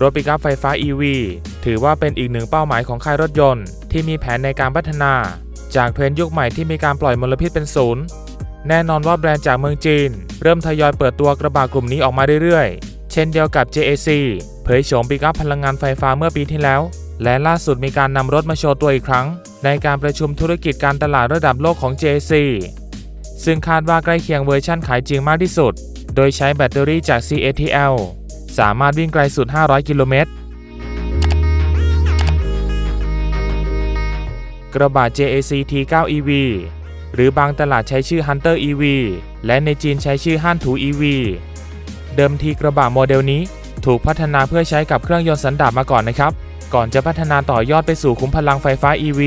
รถปิกอัพไฟฟ้า EV ถือว่าเป็นอีกหนึ่งเป้าหมายของค่ายรถยนต์ ที่มีแผนในการพัฒนา จากเทรนด์ยุคใหม่ที่มีการปล่อยมลพิษเป็นศูนย์ แน่นอนว่าแบรนด์จากเมืองจีน เริ่มทยอยเปิดตัวกระบะกลุ่มนี้ออกมาเรื่อยๆ เช่นเดียวกับ JAC เผยโฉมปิกอัพพลังงานไฟฟ้าเมื่อปีที่แล้ว และล่าสุดมีการนำรถมาโชว์ตัวอีกครั้ง ในการประชุมธุรกิจการตลาดระดับโลกของ JAC ซึ่งคาดว่าใกล้เคียงเวอร์ชั่นขายจริงมากที่สุด โดยใช้แบตเตอรี่จาก CATL สามารถวิ่งไกลสุด 500 กิโลเมตร กระบะ JAC T9 EV หรือบางตลาดใช้ชื่อ Hunter EV และในจีนใช้ชื่อฮั่นถู EV เดิมทีกระบะโมเดลนี้ถูกพัฒนาเพื่อใช้กับเครื่องยนต์สันดาปมาก่อนนะครับ ก่อนจะพัฒนาต่อยอดไปสู่คุ้มพลังไฟฟ้า EV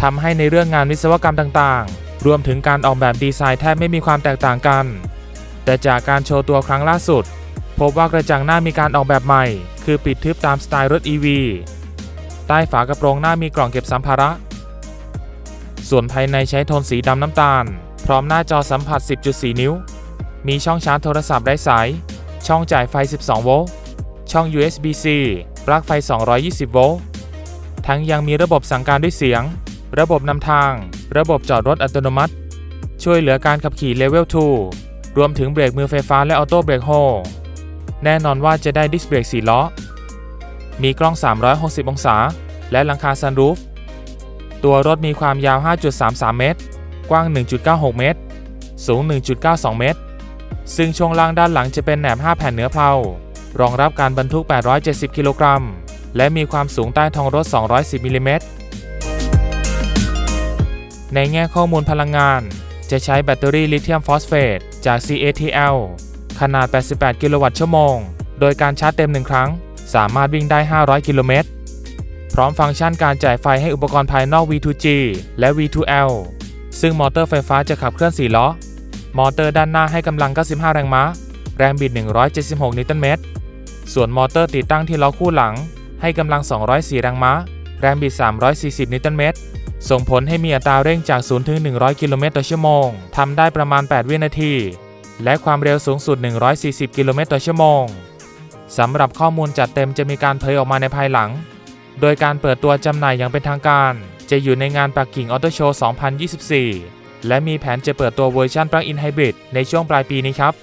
ทำให้ในเรื่องงานวิศวกรรมต่างๆ รวมถึงการออกแบบดีไซน์แทบไม่มีความแตกต่างกัน แต่จากการโชว์ตัวครั้งล่าสุด พบว่ากระจังหน้ามีการออกแบบใหม่ คือปิดทึบตามสไตล์รถ EV ใต้ฝากระโปรงหน้ามีกล่องเก็บสัมภาระ ส่วนภายในใช้โทนสีดำน้ำตาล พร้อมหน้าจอสัมผัส 10.4 นิ้ว มีช่องชาร์จโทรศัพท์ไร้สาย ช่องจ่ายไฟ 12 โวลต์ ช่อง USB-C ปลั๊กไฟ 220 โวลต์ ทั้งยังมีระบบสั่งการด้วยเสียง ระบบนำทาง ระบบจอดรถอัตโนมัติ ช่วยเหลือการขับขี่เลเวล 2 รวมถึงเบรกมือไฟฟ้าและออโต้เบรกโฮ แน่นอนว่าจะได้ดิสเบรก4ล้อ มีกล้อง 360 องศา และหลังคาซันรูฟ ตัวรถมีความยาว 5.33 เมตร กว้าง 1.96 เมตร สูง 1.92 เมตร ซึ่งช่วงล่างด้านหลังจะเป็นแหนบ 5 แผ่นเนื้อเพลารองรับการบรรทุก 870 กิโลกรัม และมีความสูงใต้ท้องรถ 210 มิลลิเมตร ในแง่ข้อมูลพลังงาน จะใช้แบตเตอรี่ลิเธียมฟอสเฟตจาก CATL ขนาด 88 กิโลวัตต์ชั่วโมง โดยการชาร์จเต็ม 1 ครั้ง สามารถวิ่งได้ 500 กิโลเมตร พร้อมฟังก์ชันการจ่ายไฟให้อุปกรณ์ภายนอก V2G และ V2L ซึ่งมอเตอร์ไฟฟ้าจะขับเคลื่อน 4 ล้อ มอเตอร์ด้านหน้าให้กำลัง 95 แรงม้า แรงบิด 176 นิวตันเมตร ส่วนมอเตอร์ติดตั้งที่ล้อคู่หลัง ให้กำลัง 204 แรงม้า แรงบิด 340 นิวตันเมตร ส่งผลให้มีอัตราเร่งจาก 0 ถึง 100 กิโลเมตรต่อชั่วโมง ทำได้ประมาณ 8 วินาที และความเร็วสูงสุด 140 กิโลเมตรต่อชั่วโมงสำหรับข้อมูลจัดเต็มจะมีการเผยออกมาในภายหลัง โดยการเปิดตัวจำหน่ายอย่างเป็นทางการ จะอยู่ในงานปักกิ่งออโตโชว์ 2024 และมีแผนจะเปิดตัวเวอร์ชันปลั๊กอินไฮบริดในช่วงปลายปีนี้ครับ